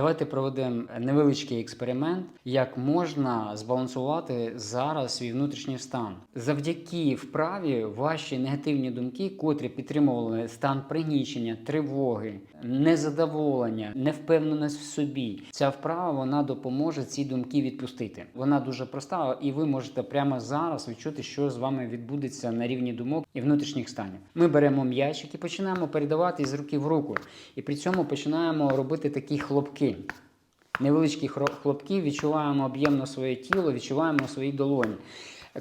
Давайте проведемо невеличкий експеримент, як можна збалансувати зараз свій внутрішній стан. Завдяки вправі ваші негативні думки, котрі підтримували стан пригнічення, тривоги, незадоволення, невпевненість в собі. Ця вправа вона допоможе ці думки відпустити. Вона дуже проста, і ви можете прямо зараз відчути, що з вами відбудеться на рівні думок і внутрішніх станів. Ми беремо м'ячик і починаємо передавати з руки в руку, і при цьому починаємо робити такі хлопки. Невеличкі хро- хлопки, відчуваємо об'ємно своє тіло, відчуваємо свої долоні.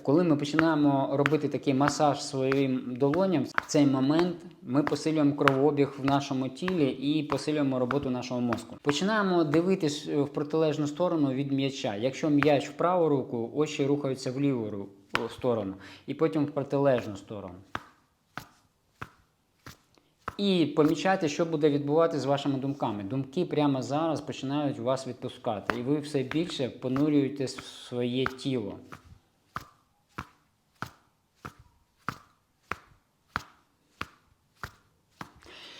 Коли ми починаємо робити такий масаж своїм долоням, в цей момент ми посилюємо кровообіг в нашому тілі і посилюємо роботу нашого мозку. Починаємо дивитись в протилежну сторону від м'яча. Якщо м'яч в праву руку, очі рухаються в ліву сторону, і потім в протилежну сторону. І помічайте, що буде відбуватися з вашими думками. Думки прямо зараз починають вас відпускати, і ви все більше понурюєтесь в своє тіло.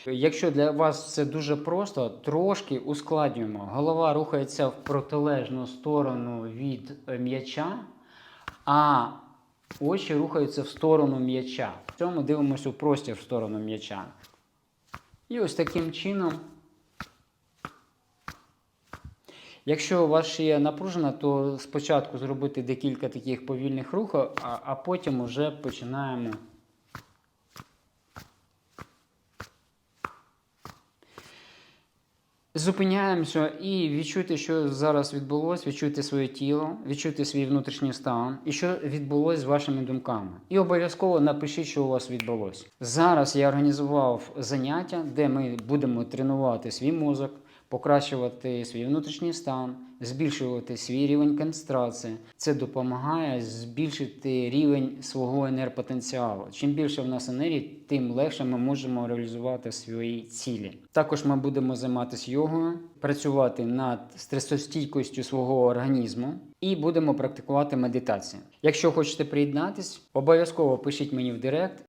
Якщо для вас це дуже просто, трошки ускладнюємо. Голова рухається в протилежну сторону від е, м'яча, а очі рухаються в сторону м'яча. В цьому дивимося у простір в сторону м'яча. І ось таким чином. Якщо у вас шия напружена, то спочатку зробити декілька таких повільних рухів, а потім вже починаємо. Зупиняємося і відчути, що зараз відбулося, відчути своє тіло, відчути свій внутрішній стан і що відбулося з вашими думками. І обов'язково напишіть, що у вас відбулося. Зараз я організував заняття, де ми будемо тренувати свій мозок, покращувати свій внутрішній стан, збільшувати свій рівень концентрації. Це допомагає збільшити рівень свого енергопотенціалу. Чим більше в нас енергії, тим легше ми можемо реалізувати свої цілі. Також ми будемо займатися йогою, працювати над стресостійкістю свого організму і будемо практикувати медитацію. Якщо хочете приєднатись, обов'язково пишіть мені в директ.